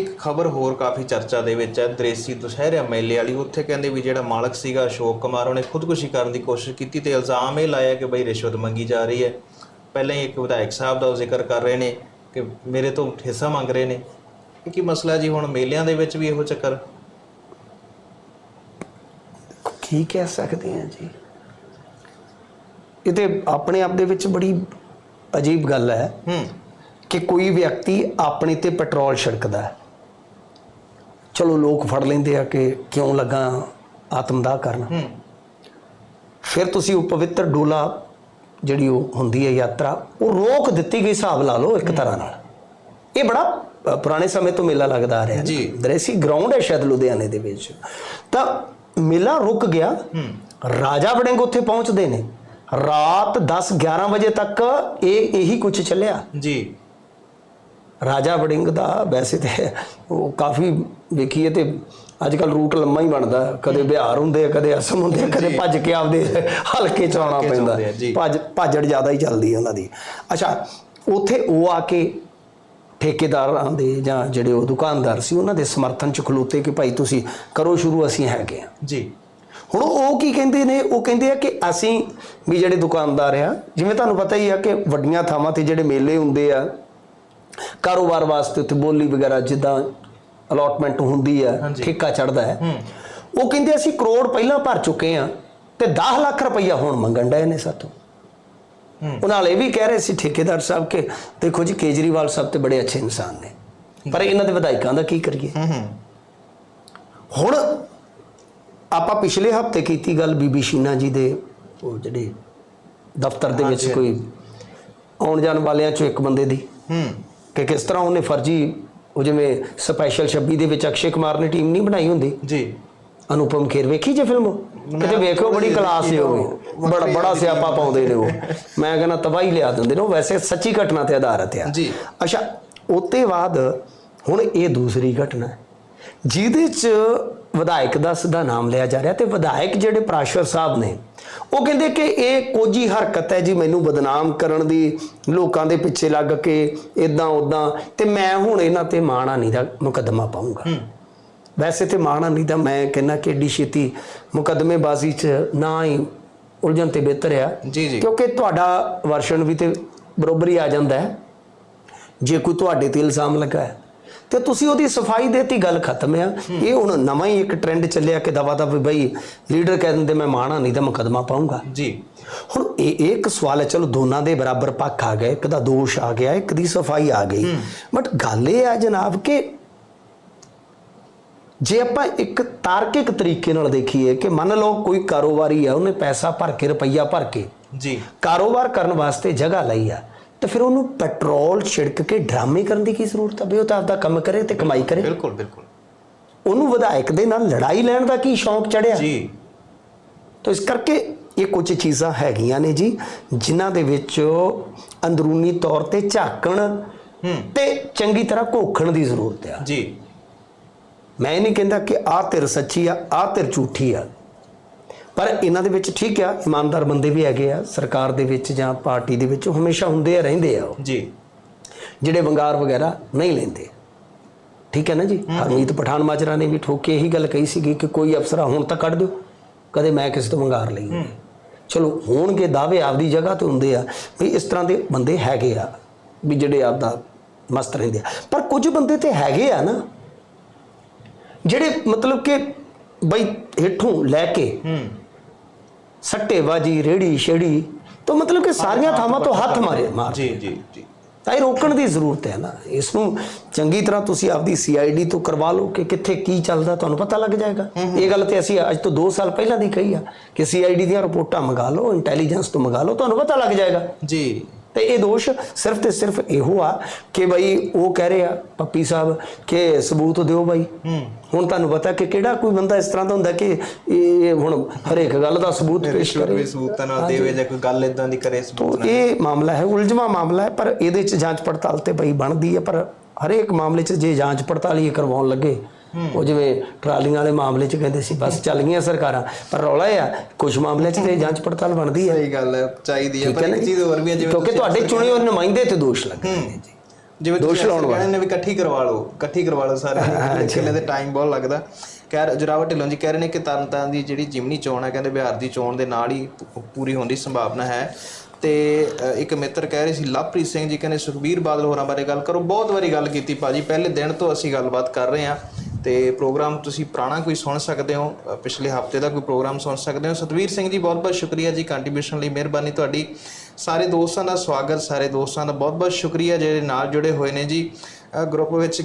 ਇੱਕ ਖਬਰ ਹੋਰ ਕਾਫੀ ਚਰਚਾ ਦੇ ਵਿੱਚ ਹੈ। ਦ੍ਰੇਸੀ ਦੁਸ਼ਹਿਰਾ ਮੇਲੇ ਵਾਲੀ ਉੱਥੇ ਕਹਿੰਦੇ ਵੀ ਜਿਹੜਾ ਮਾਲਕ ਸੀਗਾ ਅਸ਼ੋਕ ਕੁਮਾਰ ਉਹਨੇ ਖੁਦਕੁਸ਼ੀ ਕਰਨ ਦੀ ਕੋਸ਼ਿਸ਼ ਕੀਤੀ ਤੇ ਇਲਜ਼ਾਮ ਇਹ ਲਾਇਆ ਕਿ ਬਈ ਰਿਸ਼ਵਤ ਮੰਗੀ ਜਾ ਰਹੀ ਹੈ। ਪਹਿਲਾਂ ਹੀ ਇੱਕ ਵਿਧਾਇਕ ਸਾਹਿਬ ਦਾ ਜ਼ਿਕਰ ਕਰ ਰਹੇ ਨੇ ਕਿ ਮੇਰੇ ਤੋਂ ਹਿੱਸਾ ਮੰਗ ਰਹੇ ਨੇ। ਇਹ ਕੀ ਮਸਲਾ ਜੀ ਹੁਣ ਮੇਲਿਆਂ ਦੇ ਵਿੱਚ ਵੀ ਇਹੋ ਚੱਕਰ? ਕੀ ਕਹਿ ਸਕਦੇ ਆ ਜੀ? ਇਹ ਤੇ ਆਪਣੇ ਆਪ ਦੇ ਵਿੱਚ ਬੜੀ ਅਜੀਬ ਗੱਲ ਹੈ ਹੂੰ। ਕਿ ਕੋਈ ਵਿਅਕਤੀ ਆਪਣੇ ਤੇ ਪੈਟਰੋਲ ਛਿੜਕਦਾ ਹੈ। ਚਲੋ ਲੋਕ ਫੜ ਲੈਂਦੇ ਆ ਕਿ ਕਿਉਂ ਲੱਗਾ ਆਤਮਦਾਹ ਕਰਨ। ਫਿਰ ਤੁਸੀਂ ਉਹ ਪਵਿੱਤਰ ਡੋਲਾ ਜਿਹੜੀ ਉਹ ਹੁੰਦੀ ਹੈ ਯਾਤਰਾ ਉਹ ਰੋਕ ਦਿੱਤੀ ਗਈ ਹਿਸਾਬ ਲਾ ਲਓ ਇੱਕ ਤਰ੍ਹਾਂ ਨਾਲ। ਇਹ ਬੜਾ ਪੁਰਾਣੇ ਸਮੇਂ ਤੋਂ ਮੇਲਾ ਲੱਗਦਾ ਆ ਰਿਹਾ ਜੀ। ਦਰੇਸੀ ਗਰਾਊਂਡ ਹੈ ਸ਼ਾਇਦ ਲੁਧਿਆਣੇ ਦੇ ਵਿੱਚ। ਤਾਂ ਮੇਲਾ ਰੁਕ ਗਿਆ। ਰਾਜਾ ਵੜਿੰਗ ਉੱਥੇ ਪਹੁੰਚਦੇ ਨੇ। ਰਾਤ 10 11 ਵਜੇ ਤੱਕ ਇਹ ਇਹੀ ਕੁਝ ਚੱਲਿਆ। ਜੀ। ਰਾਜਾ ਵੜਿੰਗ ਦਾ ਵੈਸੇ ਤੇ ਉਹ ਕਾਫੀ ਵੇਖੀਏ ਤੇ ਅੱਜ ਕੱਲ ਰੂਟ ਲੰਮਾ ਹੀ ਬਣਦਾ। ਕਦੇ ਬਿਹਾਰ ਹੁੰਦੇ ਆ ਕਦੇ ਅਸਮ ਹੁੰਦੇ ਆ ਕਦੇ ਭੱਜ ਕੇ ਆਪਦੇ ਹਲਕੇ ਚ ਆਉਣਾ ਪੈਂਦਾ। ਭੱਜ ਭਾਜੜ ਜ਼ਿਆਦਾ ਹੀ ਚੱਲਦੀ ਹੈ ਉਹਨਾਂ ਦੀ। ਅੱਛਾ ਉੱਥੇ ਉਹ ਆ ਕੇ ਠੇਕੇਦਾਰਾਂ ਦੇ ਜਾਂ ਜਿਹੜੇ ਉਹ ਦੁਕਾਨਦਾਰ ਸੀ ਉਹਨਾਂ ਦੇ ਸਮਰਥਨ ਚ ਖਲੋਤੇ ਕਿ ਭਾਈ ਤੁਸੀਂ ਕਰੋ ਸ਼ੁਰੂ ਅਸੀਂ ਹੈਗੇ ਆ। ਜੀ। ਹੁਣ ਉਹ ਕੀ ਕਹਿੰਦੇ ਨੇ? ਉਹ ਕਹਿੰਦੇ ਆ ਕਿ ਅਸੀਂ ਵੀ ਜਿਹੜੇ ਦੁਕਾਨਦਾਰ ਆ ਜਿਵੇਂ ਤੁਹਾਨੂੰ ਪਤਾ ਹੀ ਆ ਕਿ ਵੱਡੀਆਂ ਥਾਵਾਂ ਤੇ ਜਿਹੜੇ ਮੇਲੇ ਹੁੰਦੇ ਆ ਕਾਰੋਬਾਰ ਵਾਸਤੇ ਉੱਥੇ ਬੋਲੀ ਵਗੈਰਾ ਜਿੱਦਾਂ ਅਲਾਟਮੈਂਟ ਹੁੰਦੀ ਆ ਹਾਂਜੀ। ਠੇਕਾ ਚੜਦਾ ਹੈ। ਹੂੰ। ਉਹ ਕਹਿੰਦੇ ਅਸੀਂ ਕਰੋੜ ਪਹਿਲਾਂ ਭਰ ਚੁੱਕੇ ਆ ਤੇ 10 ਲੱਖ ਰੁਪਈਆ ਹੁਣ ਮੰਗਣ ਡਏ ਨੇ ਸਾਥੋਂ। ਹੂੰ। ਉਹਨਾਂ ਇਹ ਵੀ ਕਹਿ ਰਹੇ ਸੀ ਠੇਕੇਦਾਰ ਸਾਹਿਬ ਕਿ ਦੇਖੋ ਜੀ ਕੇਜਰੀਵਾਲ ਸਾਹਿਬ ਤੇ ਬੜੇ ਅੱਛੇ ਇਨਸਾਨ ਨੇ। ਪਰ ਇਹਨਾਂ ਦੇ ਵਿਧਾਇਕਾਂ ਦਾ ਕੀ ਕਰੀਏ? ਹੂੰ ਹੂੰ। ਹੁਣ ਆਪਾਂ ਪਿਛਲੇ ਹਫ਼ਤੇ ਕੀਤੀ ਗੱਲ ਬੀਬੀ ਸ਼ੀਨਾ ਜੀ ਦੇ ਉਹ ਜਿਹੜੇ ਦਫ਼ਤਰ ਦੇ ਵਿੱਚ ਕੋਈ ਆਉਣ ਜਾਣ ਵਾਲਿਆਂ ਚੋਂ ਇੱਕ ਬੰਦੇ ਦੀ। ਹੂੰ। ਕਿ ਕਿਸ ਤਰ੍ਹਾਂ ਉਹਨੇ ਫਰਜ਼ੀ ਉਹ ਜਿਵੇਂ ਸਪੈਸ਼ਲ 26 ਦੇ ਵਿੱਚ ਅਕਸ਼ੇ ਕੁਮਾਰ ਨੇ ਟੀਮ ਨਹੀਂ ਬਣਾਈ ਹੁੰਦੀ? ਜੀ। ਅਨੁਪਮ ਖੇਰ ਵੇਖੀ ਜੇ ਫਿਲਮ ਕਿਤੇ ਵੇਖੋ ਬੜੀ ਕਲਾਸ ਸੀ ਉਹ। ਬੜਾ ਬੜਾ ਸਿਆਪਾ ਪਾਉਂਦੇ ਨੇ ਉਹ। ਮੈਂ ਕਹਿੰਦਾ ਤਬਾਹੀ ਲਿਆ ਦਿੰਦੇ ਨੇ ਉਹ। ਵੈਸੇ ਸੱਚੀ ਘਟਨਾ ਤੇ ਆਧਾਰਿਤ ਆ। ਜੀ। ਅੱਛਾ ਉਤੇ ਬਾਅਦ ਹੁਣ ਇਹ ਦੂਸਰੀ ਘਟਨਾ ਜਿਹਦੇ ਚ ਵਿਧਾਇਕ ਦਾ ਸਿੱਧਾ ਨਾਮ ਲਿਆ ਜਾ ਰਿਹਾ ਤੇ ਵਿਧਾਇਕ ਜਿਹੜੇ ਪ੍ਰਾਸ਼ਰ ਸਾਹਿਬ ਨੇ ਉਹ ਕਹਿੰਦੇ ਕਿ ਇਹ ਕੋਜੀ ਹਰਕਤ ਹੈ ਜੀ ਮੈਨੂੰ ਬਦਨਾਮ ਕਰਨ ਦੀ ਲੋਕਾਂ ਦੇ ਪਿੱਛੇ ਲੱਗ ਕੇ ਇਦਾਂ ਉਦਾਂ ਤੇ ਮੈਂ ਹੁਣ ਇਹਨਾਂ ਤੇ ਮਾਣਾ ਨਹੀਂ ਦਾ ਮੁਕੱਦਮਾ ਪਾਉਂਗਾ ਵੈਸੇ ਤੇ ਮਾਣਾ ਨਹੀਂ ਤਾਂ ਮੈਂ ਕਹਿੰਨਾ ਕਿ ਏਡੀ ਛੇਤੀ ਮੁਕੱਦਮੇਬਾਜ਼ੀ 'ਚ ਨਾ ਹੀ ਉਲਝਣ ਤੇ ਬਿਹਤਰ ਆ। ਜੀ, ਜੀ। ਕਿਉਂਕਿ ਤੁਹਾਡਾ ਵਰਸ਼ਨ ਵੀ ਤੇ ਬਰੋਬਰ ਆ ਜਾਂਦਾ ਹੈ। ਜੇ ਕੋਈ ਤੁਹਾਡੇ ਤੇ ਇਲਜ਼ਾਮ ਲੱਗਾ ਹੈ ਤੇ ਤੁਸੀਂ ਉਹਦੀ ਸਫ਼ਾਈ ਦੇਤੀ ਗੱਲ ਖਤਮ ਆ। ਇਹ ਹੁਣ ਨਵਾਂ ਹੀ ਇੱਕ ਟ੍ਰੈਂਡ ਚੱਲਿਆ ਕਿ ਦਵਾ ਦਵ ਬਈ ਲੀਡਰ ਕਹਿ ਦਿੰਦੇ ਮੈਂ ਮਾਣਾ ਨਹੀਂ ਤਾਂ ਮੁਕੱਦਮਾ ਪਾਉਂਗਾ। ਜੀ। ਹੁਣ ਇਹ ਇਹ ਇੱਕ ਸਵਾਲ ਹੈ ਚਲੋ ਦੋਨਾਂ ਦੇ ਬਰਾਬਰ ਪੱਖ ਆ ਗਏ ਇੱਕ ਦਾ ਦੋਸ਼ ਆ ਗਿਆ ਇੱਕ ਦੀ ਸਫ਼ਾਈ ਆ ਗਈ। ਬਟ ਗੱਲ ਇਹ ਆ ਜਨਾਬ ਕਿ ਜੇ ਆਪਾਂ ਇੱਕ ਤਾਰਕਿਕ ਤਰੀਕੇ ਨਾਲ ਦੇਖੀਏ ਕਿ ਮੰਨ ਲਓ ਕੋਈ ਕਾਰੋਬਾਰੀ ਆ ਉਹਨੇ ਪੈਸਾ ਭਰ ਕੇ ਰੁਪਈਆ ਭਰ ਕੇ ਜੀ। ਕਾਰੋਬਾਰ ਕਰਨ ਵਾਸਤੇ ਜਗ੍ਹਾ ਲਈ ਆ ਤੇ ਫਿਰ ਉਹਨੂੰ ਪੈਟਰੋਲ ਛਿੜਕ ਕੇ ਡਰਾਮੇ ਕਰਨ ਦੀ ਕੀ ਜ਼ਰੂਰਤ ਆ? ਵੀ ਉਹ ਤਾਂ ਆਪਦਾ ਕੰਮ ਕਰੇ ਤੇ ਕਮਾਈ ਕਰੇ। ਬਿਲਕੁਲ ਬਿਲਕੁਲ। ਉਹਨੂੰ ਵਿਧਾਇਕ ਦੇ ਨਾਲ ਲੜਾਈ ਲੈਣ ਦਾ ਕੀ ਸ਼ੌਂਕ ਚੜਿਆ? ਜੀ। ਤੋ ਇਸ ਕਰਕੇ ਇਹ ਕੁਝ ਚੀਜ਼ਾਂ ਹੈਗੀਆਂ ਨੇ ਜੀ ਜਿਨ੍ਹਾਂ ਦੇ ਵਿੱਚ ਅੰਦਰੂਨੀ ਤੌਰ ਤੇ ਝਾਕਣ ਤੇ ਚੰਗੀ ਤਰ੍ਹਾਂ ਘੋਖਣ ਦੀ ਜ਼ਰੂਰਤ ਆ। ਜੀ। ਮੈਂ ਇਹ ਨਹੀਂ ਕਹਿੰਦਾ ਕਿ ਆਹ ਧਿਰ ਸੱਚੀ ਆ ਆਹ ਧਿਰ ਝੂਠੀ ਆ। ਪਰ ਇਹਨਾਂ ਦੇ ਵਿੱਚ ਠੀਕ ਆ ਇਮਾਨਦਾਰ ਬੰਦੇ ਵੀ ਹੈਗੇ ਆ ਸਰਕਾਰ ਦੇ ਵਿੱਚ ਜਾਂ ਪਾਰਟੀ ਦੇ ਵਿੱਚ ਹਮੇਸ਼ਾ ਹੁੰਦੇ ਆ ਰਹਿੰਦੇ ਆ ਉਹ। ਜੀ। ਜਿਹੜੇ ਵੰਗਾਰ ਵਗੈਰਾ ਨਹੀਂ ਲੈਂਦੇ। ਠੀਕ ਹੈ ਨਾ ਜੀ? ਹਰਮੀਤ ਪਠਾਨ ਮਾਜਰਾ ਨੇ ਵੀ ਠੋਕ ਕੇ ਇਹੀ ਗੱਲ ਕਹੀ ਸੀਗੀ ਕਿ ਕੋਈ ਅਫਸਰ ਹੁਣ ਤਾਂ ਕੱਢ ਦਿਓ ਕਦੇ ਮੈਂ ਕਿਸੇ ਤੋਂ ਵੰਗਾਰ ਲਈ। ਚਲੋ ਹੋਣਗੇ ਦਾਅਵੇ ਆਪਦੀ ਜਗ੍ਹਾ ਤੇ ਹੁੰਦੇ ਆ ਵੀ ਇਸ ਤਰ੍ਹਾਂ ਦੇ ਬੰਦੇ ਹੈਗੇ ਆ ਵੀ ਜਿਹੜੇ ਆਪਦਾ ਮਸਤ ਰਹਿੰਦੇ ਆ। ਪਰ ਕੁਝ ਬੰਦੇ ਤੇ ਹੈਗੇ ਆ ਨਾ ਜਿਹੜੇ ਮਤਲਬ ਕਿ ਬਈ ਹੇਠੋਂ ਲੈ ਕੇ ਹੂੰ ਸੱਟੇਬਾਜੀ ਰੇੜੀ ਛੇੜੀ ਤਾਂ ਮਤਲਬ ਕਿ ਸਾਰੀਆਂ ਥਾਵਾਂ ਤੋਂ ਹੱਥ ਮਾਰੇ। ਮਾਰ। ਜੀ ਜੀ ਜੀ। ਤਾਂ ਇਹ ਰੋਕਣ ਦੀ ਜ਼ਰੂਰਤ ਹੈ ਨਾ। ਇਸ ਨੂੰ ਚੰਗੀ ਤਰ੍ਹਾਂ ਤੁਸੀਂ ਆਪਦੀ ਸੀਆਈਡੀ ਤੋਂ ਕਰਵਾ ਲਓ ਕਿ ਕਿੱਥੇ ਕੀ ਚੱਲਦਾ ਤੁਹਾਨੂੰ ਪਤਾ ਲੱਗ ਜਾਏਗਾ। ਇਹ ਗੱਲ ਤੇ ਅਸੀਂ ਅੱਜ ਤੋਂ 2 ਸਾਲ ਪਹਿਲਾਂ ਦੀ ਕਹੀ ਆ ਕਿ ਸੀਆਈਡੀ ਦੀਆਂ ਰਿਪੋਰਟਾਂ ਮੰਗਾ ਲਓ ਇੰਟੈਲੀਜੈਂਸ ਤੋਂ ਮੰਗਾ ਲਓ ਤੁਹਾਨੂੰ ਪਤਾ ਲੱਗ ਜਾਏਗਾ। ਜੀ। ਤੇ ਇਹ ਦੋਸ਼ ਸਿਰਫ ਤੇ ਸਿਰਫ ਇਹੋ ਆ ਕਿ ਬਈ ਉਹ ਕਹਿ ਰਹੇ ਆ ਪੱਪੀ ਸਾਹਿਬ ਕਿ ਸਬੂਤ ਦਿਓ ਬਾਈ। ਹੁਣ ਤੁਹਾਨੂੰ ਪਤਾ ਕਿ ਕਿਹੜਾ ਕੋਈ ਬੰਦਾ ਇਸ ਤਰ੍ਹਾਂ ਦਾ ਹੁੰਦਾ ਕਿ ਇਹ ਹੁਣ ਹਰੇਕ ਗੱਲ ਦਾ ਸਬੂਤ ਪੇਸ਼ ਕਰੇ। ਵੀ ਸਬੂਤਾਂ ਨਾਲ ਦੇਵੇ ਜਾਂ ਕੋਈ ਗੱਲ ਇਦਾਂ ਦੀ ਕਰੇ ਸਬੂਤ ਨਾਲ। ਇਹ ਮਾਮਲਾ ਹੈ ਉਲਝਵਾ ਮਾਮਲਾ ਹੈ ਪਰ ਇਹਦੇ ਚ ਜਾਂਚ ਪੜਤਾਲ ਤੇ ਬਈ ਬਣਦੀ ਹੈ ਪਰ ਹਰੇਕ ਮਾਮਲੇ 'ਚ ਜੇ ਜਾਂਚ ਪੜਤਾਲ ਹੀ ਕਰਵਾਉਣ ਲੱਗੇ ਉਹ ਜਿਵੇਂ ਟਰਾਲੀਆਂ ਵਾਲੇ ਮਾਮਲੇ 'ਚ ਕਹਿੰਦੇ ਸੀ ਬਸ ਚੱਲ ਗਈਆਂ ਸਰਕਾਰਾਂ ਪਰ ਰੌਲਾ ਇਹ ਆ ਕੁਝ ਮਾਮਲਿਆਂ 'ਚ ਤੇ ਜਾਂਚ ਪੜਤਾਲ ਬਣਦੀ ਹੈ। ਸਹੀ ਗੱਲ ਹੈ ਚਾਹੀਦੀ ਹੈ ਪਰ ਇੱਕ? ਚੀਜ਼ ਹੋਰ ਵੀ ਹੈ ਜਿਵੇਂ ਕਿਉਂਕਿ ਤੁਹਾਡੇ ਚੁਣੇ ਹੋਏ ਨੁਮਾਇੰਦੇ ਤੇ ਦੋਸ਼ ਲੱਗਦੇ ਨੇ ਜੀ। ਜਿਵੇਂ ਦੋਸ਼ ਲਾਉਣ ਵਾਲੇ। ਨੇ ਵੀ ਇਕੱਠੀ ਕਰਵਾ ਲਓ ਇਕੱਠੀ ਕਰਵਾ ਲਓ ਸਾਰੇ ਕਿੰਨੇ ਦੇ ਟਾਈਮ ਬਹੁਤ ਲੱਗਦਾ। ਕਹਿ ਜਰਾਵਟ ਢਿੱਲੋਂ ਜੀ ਕਹਿ ਰਹੇ ਨੇ ਕਿ ਤਰਨਤਾਰਨ ਦੀ ਜਿਹੜੀ ਜਿਮਨੀ ਚੋਣ ਹੈ ਕਹਿੰਦੇ ਬਿਹਾਰ ਦੀ ਚੋਣ ਦੇ ਨਾਲ ਹੀ ਪੂਰੀ ਹੋਣ ਦੀ ਸੰਭਾਵਨਾ ਹੈ। ਤੇ ਇੱਕ ਮਿੱਤਰ ਕਹਿ ਰਹੇ ਸੀ ਲਵਪ੍ਰੀਤ ਸਿੰਘ ਜੀ ਕਹਿੰਦੇ ਸੁਖਬੀਰ ਬਾਦਲ ਹੋਰਾਂ ਬਾਰੇ ਗੱਲ ਕਰੋ। ਬਹੁਤ ਵਾਰੀ ਗੱਲ ਕੀਤੀ ਭਾਜੀ ਪਹਿਲੇ ਦਿਨ ਤੋਂ ਅਸੀਂ ਗੱਲਬਾਤ ਕਰ ਰਹੇ ਹਾਂ। ਤੇ ਪ੍ਰੋਗਰਾਮ ਤੁਸੀਂ ਪੁਰਾਣਾ ਕੋਈ ਸੁਣ ਸਕਦੇ ਹੋ ਪਿਛਲੇ ਹਫ਼ਤੇ ਦਾ ਕੋਈ ਪ੍ਰੋਗਰਾਮ ਸੁਣ ਸਕਦੇ ਹੋ। ਸਤਵੀਰ ਸਿੰਘ ਜੀ, ਬਹੁਤ ਬਹੁਤ ਸ਼ੁਕਰੀਆ ਜੀ ਕੰਟਰੀਬਿਊਸ਼ਨ ਲਈ ਮਿਹਰਬਾਨੀ ਤੁਹਾਡੀ। ਸਾਰੇ ਦੋਸਤਾਂ ਦਾ ਸਵਾਗਤ, ਸਾਰੇ ਦੋਸਤਾਂ ਦਾ ਬਹੁਤ ਬਹੁਤ ਸ਼ੁਕਰੀਆ ਜਿਹੜੇ ਨਾਲ ਜੁੜੇ ਹੋਏ ਨੇ ਜੀ। ਗਰੁੱਪ ਵਿੱਚ